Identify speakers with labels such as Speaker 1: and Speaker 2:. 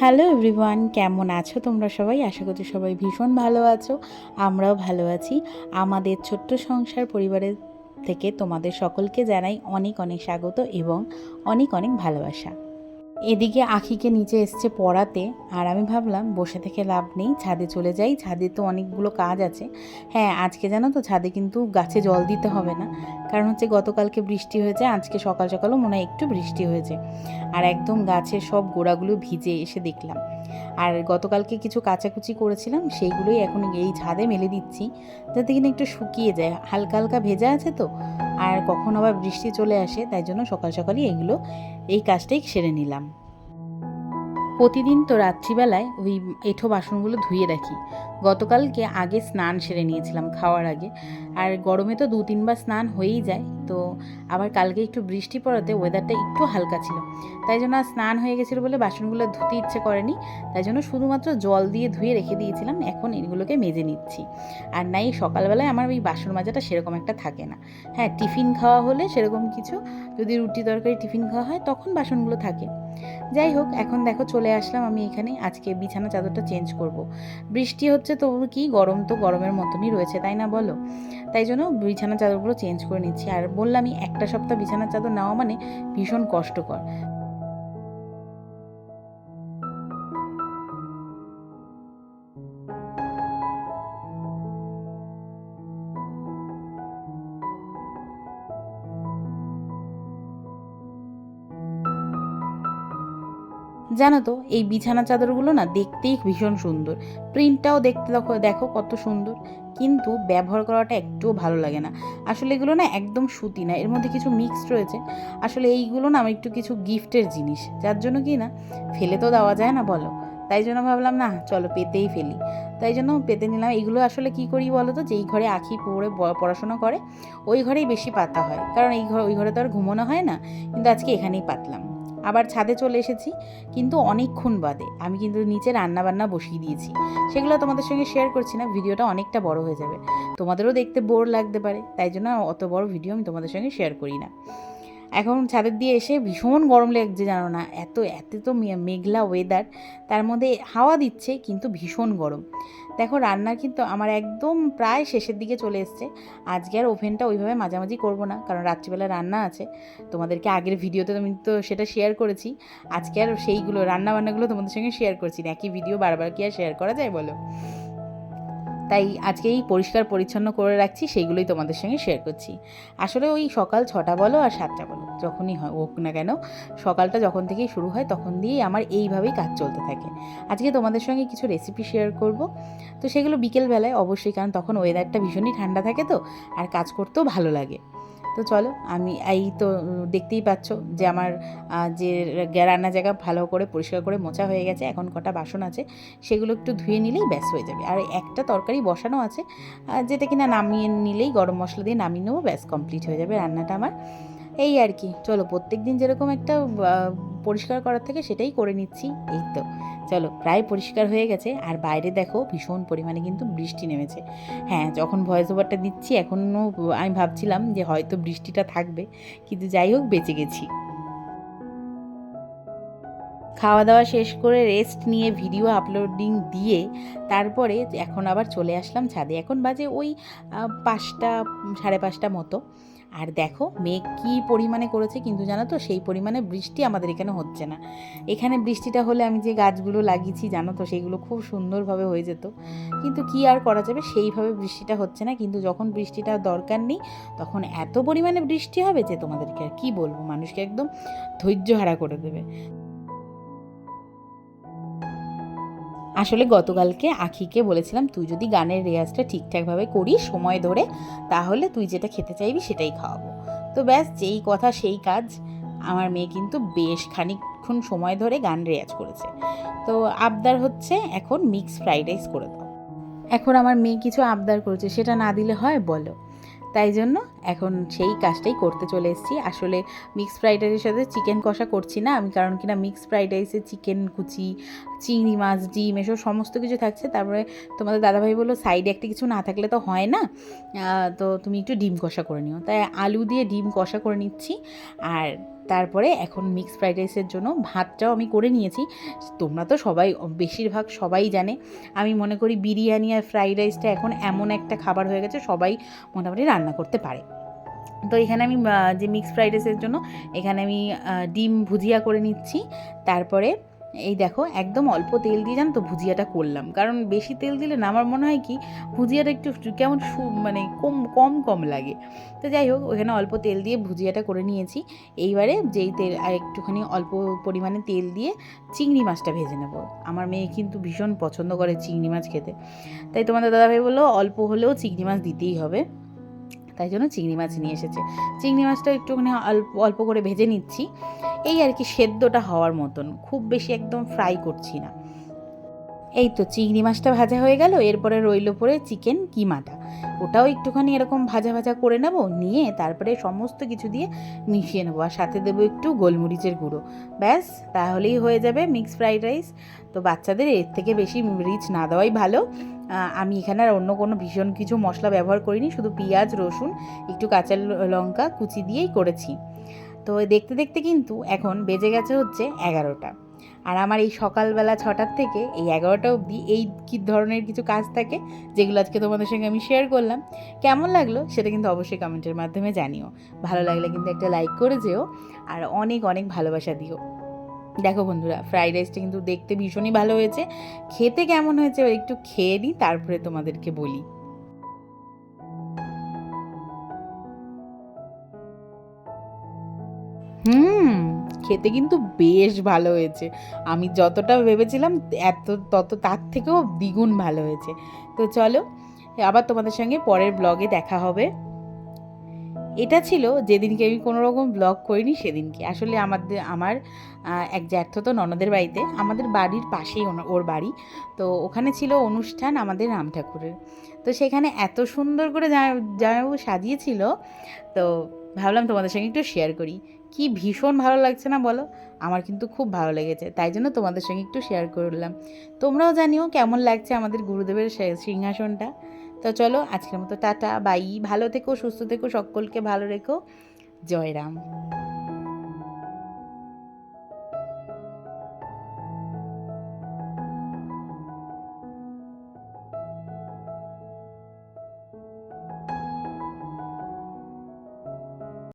Speaker 1: Hello everyone, কেমন আছো তোমরা সবাই? আশা করছি সবাই ভীষণ ভালো আছো, আমরাও ভালো আছি। আমাদের ছোট্ট সংসার পরিবারের থেকে তোমাদের সকলকে জানাই অনেক অনেক স্বাগত এবং অনেক অনেক ভালোবাসা। এদিকে আখিকে নিচে এসছে পড়াতে, আর আমি ভাবলাম, বসে থেকে লাভ নেই, ছাদে চলে যাই। ছাদে তো অনেকগুলো কাজ আছে। হ্যাঁ আজকে জানো তো, ছাদে কিন্তু গাছে জল দিতে হবে না। কারণ হচ্ছে গতকালকে বৃষ্টি হয়েছে, আজকে সকাল সকালও মনে হয় একটু বৃষ্টি হয়েছে। আর একদম গাছের সব গোড়াগুলো ভিজে এসে দেখলাম। আর গতকালকে কিছু কাচাকুচি করেছিলাম, সেইগুলোই এখন এই ছাদে মেলে দিচ্ছি। যাতে কিনা একটু শুকিয়ে যায়, হালকা হালকা ভেজা আছে তো, আর কখন আবার বৃষ্টি চলে আসে, তাই জন্য সকাল সকালই এগুলো, এই কাজটাই সেরে নিলাম। প্রতিদিন তো রাত্রিবেলায় ওই এঁঠো বাসনগুলো ধুয়ে রাখি। গতকালকে আগে স্নান সেরে নিয়েছিলাম খাওয়ার আগে। আর গরমে তো দু তিনবার স্নান হয়েই যায়। তো আবার কালকে একটু বৃষ্টি পড়াতে ওয়েদারটা একটু হালকা ছিল। তাই জন্য আর স্নান হয়ে গেছিল বলে বাসনগুলো ধুতে ইচ্ছে করেনি। তাই জন্য শুধুমাত্র জল দিয়ে ধুয়ে রেখে দিয়েছিলাম। এখন এগুলোকে মেজে নিচ্ছি। আর নাই, সকালবেলায় আমার ওই বাসন মাজাটা সেরকম একটা থাকে না। হ্যাঁ টিফিন খাওয়া হলে সেরকম কিছু। যদি রুটি তরকারি টিফিন খাওয়া হয়, তখন বাসনগুলো থাকে। যাই হোক, এখন দেখো চলে আসলাম আমি এখানে। আজকে বিছানা চাদরটা চেঞ্জ করব। বৃষ্টি হচ্ছে, তবু কি গরম তো গরমের মতনই রয়েছে, তাই না বলো? তাই জন্য বিছানা চাদরগুলো চেঞ্জ করে নিচ্ছি। আর বললাম একটা সপ্তাহ বিছানা চাদর নেওয়া মানে ভীষণ কষ্টকর। জানো তো, এই বিছানা চাদরগুলো না দেখতেই ভীষণ সুন্দর। প্রিন্টটাও দেখতে দেখো দেখো কত সুন্দর। কিন্তু ব্যবহার করাটা একটুও ভালো লাগে না। আসলে এগুলো না একদম সুতি না, এর মধ্যে কিছু মিক্সড রয়েছে। আসলে এইগুলো না আমার একটু কিছু গিফটের জিনিস, যার জন্য কি না, ফেলে তো দেওয়া যায় না বলো। তাই জন্য ভাবলাম, না, চলো পেতেই ফেলি। তাই জন্য পেতে নিলাম। এগুলো আসলে কি করি বলো তো, যেই ঘরে আখি পড়ে পড়াশোনা করে, ওই ঘরেই বেশি পাতা হয়। কারণ এই ঘর ওই ঘরে তো আর ঘুমোনো হয় না। কিন্তু আজকে এখানেই পাতলাম। আবার ছাদে চলে এসেছি, কিন্তু অনেকক্ষণ বাদে। আমি কিন্তু নিচে রান্না বান্না বসিয়ে দিয়েছি। সেগুলো তোমাদের সঙ্গে শেয়ার করছি না, ভিডিওটা অনেকটা বড় হয়ে যাবে। তোমাদেরও দেখতে বোর লাগতে পারে, তাই জন্য অত বড় ভিডিও আমি তোমাদের সঙ্গে শেয়ার করি না। এখন ছাদের দিয়ে এসে ভীষণ গরম লাগছে, জানো না? এত এত তো মেঘলা ওয়েদার তার মধ্যে হাওয়া দিচ্ছে কিন্তু ভীষণ গরম। দেখো রান্না কিন্তু আমার একদম প্রায় শেষের দিকে চলে এসছে। আজকে আর ওভেনটা ওইভাবে মাঝামাঝি করব না, কারণ রাত্রিবেলা রান্না আছে। তোমাদেরকে আগের ভিডিওতে আমি তো সেটা শেয়ার করেছি। আজকে আর সেইগুলো রান্না বান্নাগুলো তোমাদের সঙ্গে শেয়ার করছি না। একই ভিডিও বারবার কি আর শেয়ার করা যায়, বলো? তাই আজকে এই পরিষ্কার পরিচ্ছন্ন করে রাখছি, সেইগুলোই তোমাদের সঙ্গে শেয়ার করছি। আসলে ওই সকাল ছটা বলো আর সাতটা বলো, যখনই হয়, হোক না কেন, সকালটা যখন থেকেই শুরু হয়, তখন দিয়েই আমার এইভাবেই কাজ চলতে থাকে। আজকে তোমাদের সঙ্গে কিছু রেসিপি শেয়ার করব। তো সেগুলো বিকেলবেলায় অবশ্যই, কারণ তখন ওয়েদারটা ভীষণই ঠান্ডা থাকে তো, আর কাজ করতেও ভালো লাগে। তো চলো, আমি এই তো দেখতেই পাচ্ছ যে আমার যে রান্না জায়গা ভালো করে পরিষ্কার করে মোছা হয়ে গেছে, এখন কটা বাসন আছে, সেগুলো একটু ধুয়ে নিলেই ব্যাস হয়ে যাবে। আর একটা তরকারি বসানো আছে যেটা কিনা নামিয়ে নিলেই গরম মশলা দিয়ে নামিয়ে নেব, ব্যাস কমপ্লিট হয়ে যাবে রান্নাটা আমার। এই আর কি। চলো প্রত্যেক দিন যেরকম একটা পরিষ্কার করার থেকে সেটাই করে নিচ্ছি। এই তো। চলো, প্রায় পরিষ্কার হয়ে গেছে। আর বাইরে দেখো, ভীষণ পরিমাণে কিন্তু বৃষ্টি নেমেছে। হ্যাঁ যখন ভয়েস ওভারটা দিচ্ছি, এখনও আমি ভাবছিলাম যে হয়তো বৃষ্টিটা থাকবে। কিন্তু যাই হোক, বেঁচে গেছি। খাওয়া দাওয়া শেষ করে রেস্ট নিয়ে ভিডিও আপলোডিং দিয়ে তারপরে এখন আবার চলে আসলাম ছাদে। এখন বাজে ওই পাঁচটা, সাড়ে পাঁচটা মতো। আর দেখো মেঘ কী পরিমাণে করেছে কিন্তু জানো তো, সেই পরিমাণে বৃষ্টি আমাদের এখানে হচ্ছে না। এখানে বৃষ্টিটা হলে আমি যে গাছগুলো লাগিয়েছি জানো তো সেইগুলো খুব সুন্দরভাবে হয়ে যেত। কিন্তু কি আর করা যাবে? সেইভাবে বৃষ্টিটা হচ্ছে না। কিন্তু যখন বৃষ্টিটা দরকার নেই, তখন এত পরিমাণে বৃষ্টি হবে যে তোমাদেরকে আর কী বলব? মানুষকে একদম ধৈর্য হারা করে দেবে। আসলে গতকালকে আখিকে বলেছিলাম, তুই যদি গানের রেয়াজটা ঠিকঠাকভাবে করিস সময় ধরে, তাহলে তুই যেটা খেতে চাইবি সেটাই খাওয়াবো। তো ব্যাস, যেই কথা সেই কাজ। আমার মেয়ে কিন্তু বেশ খানিকক্ষণ সময় ধরে গান রেয়াজ করেছে। তো আবদার হচ্ছে এখন মিক্স ফ্রাইড রাইস করে দাও। এখন আমার মেয়ে কিছু আবদার করেছে, সেটা না দিলে হয় বলো। তাই জন্য এখন সেই কাজটাই করতে চলে এসেছি। আসলে মিক্স ফ্রাইড রাইসের সাথে চিকেন কষা করছি না আমি, কারণ কিনা মিক্স ফ্রাইড রাইসে চিকেন কুচি চিংড়ি মাছ, ডিম, এসব সমস্ত কিছু থাকছে। তারপরে তোমাদের দাদাভাই বলল, সাইডে একটা কিছু না থাকলে তো হয় না। তো তুমি একটু ডিম কষা করে নিও। তাই আলু দিয়ে ডিম কষা করে নিচ্ছি। আর তারপরে এখন মিক্স ফ্রাইড রাইসের জন্য ভাতটাও আমি করে নিয়েছি। তোমরা তো সবাই, বেশিরভাগ সবাই জানে। আমি মনে করি বিরিয়ানি আর ফ্রাইড রাইসটা এখন এমন একটা খাবার হয়ে গেছে, সবাই মোটামুটি রান্না করতে পারে। তো এখানে আমি যে মিক্স ফ্রাইড রাইসের জন্য, এখানে আমি ডিম ভুজিয়া করে নিচ্ছি। তারপরে এই দেখো, একদম অল্প তেল দিয়ে জানো তো ভুজিয়াটা করলাম। কারণ বেশি তেল দিলে না আমার মনে হয় কি, ভুজিয়াটা একটু কেমন সু- মানে কম কম কম লাগে। তো যাই হোক, ওখানে অল্প তেল দিয়ে ভুজিয়াটা করে নিয়েছি। এইবারে যেই তেল, আর একটুখানি অল্প পরিমাণে তেল দিয়ে চিংড়ি মাছটা ভেজে নেব। আমার মেয়ে কিন্তু ভীষণ পছন্দ করে চিংড়ি মাছ খেতে। তাই তোমাদের দাদাভাই বলল, অল্প হলেও চিংড়ি মাছ দিতেই হবে। তাই জন্য চিংড়ি মাছ নিয়ে এসেছে। চিংড়ি মাছটা একটুখানি অল্প অল্প করে ভেজে নিচ্ছি। এই আর কি সেদ্ধটা হওয়ার মতন, খুব বেশি একদম ফ্রাই করছি না। এই তো চিংড়ি মাছটা ভাজা হয়ে গেল, এরপরে রইল পরে চিকেন কিমাটা। ওটাও একটুখানি এরকম ভাজা ভাজা করে নেব, নিয়ে তারপরে সমস্ত কিছু দিয়ে মিশিয়ে নেব, আর সাথে দেবো একটু গোলমরিচের গুঁড়ো। ব্যাস, তাহলেই হয়ে যাবে মিক্স ফ্রাইড রাইস তো বাচ্চাদের এর থেকে বেশি রিচ না দেওয়াই ভালো। আমি এখানে আর অন্য কোনো ভীষণ কিছু মশলা ব্যবহার করিনি, শুধু পেঁয়াজ, রসুন, একটু কাঁচা লঙ্কা কুচি দিয়েই করেছি। তো দেখতে দেখতে কিন্তু এখন বেজে গেছে হচ্ছে এগারোটা। আর আমার এই সকালবেলা ছটার থেকে এই এগারোটা অবধি এই কী ধরনের কিছু কাজ থাকে, যেগুলো আজকে তোমাদের সঙ্গে আমি শেয়ার করলাম, কেমন লাগল সেটা কিন্তু অবশ্যই কমেন্টের মাধ্যমে জানিও। ভালো লাগলে কিন্তু একটা লাইক করে যেও, আর অনেক অনেক ভালোবাসা দিও। দেখো বন্ধুরা ফ্রাইড রাইসটা কিন্তু দেখতে ভীষণই ভালো হয়েছে। খেতে কেমন হয়েছে একটু খেয়ে নিই, তারপরে তোমাদেরকে বলি। হুম, খেতে কিন্তু বেশ ভালো হয়েছে। আমি যতটা ভেবেছিলাম, এত, তত তার থেকেও দ্বিগুণ ভালো হয়েছে। তো চলো, আবার তোমাদের সঙ্গে পরের ব্লগে দেখা হবে। এটা ছিল যেদিনকে আমি কোনো রকম ব্লগ করিনি, সেদিনকে। আসলে আমাদের, আমার এক জ্যাঠতো ননদের বাড়িতে, আমাদের বাড়ির পাশেই ওর বাড়ি। তো ওখানে ছিল অনুষ্ঠান আমাদের রাম ঠাকুরের। তো সেখানে এত সুন্দর করে জামা- জামাইবাবু সাজিয়েছিল, তো ভাবলাম তোমাদের সঙ্গে একটু শেয়ার করি। কি ভীষণ ভালো লাগছে না বলো? আমার কিন্তু খুব ভালো লেগেছে, তাই জন্য তোমাদের সঙ্গে একটু শেয়ার করলাম। তোমরাও জানিও কেমন লাগছে আমাদের গুরুদেবের সিংহাসনটা? তো চলো, আজকের মতো টাটা, বাই। ভালো থেকো, সুস্থ থেকো, সকলকে ভালো রেখো। জয় রাম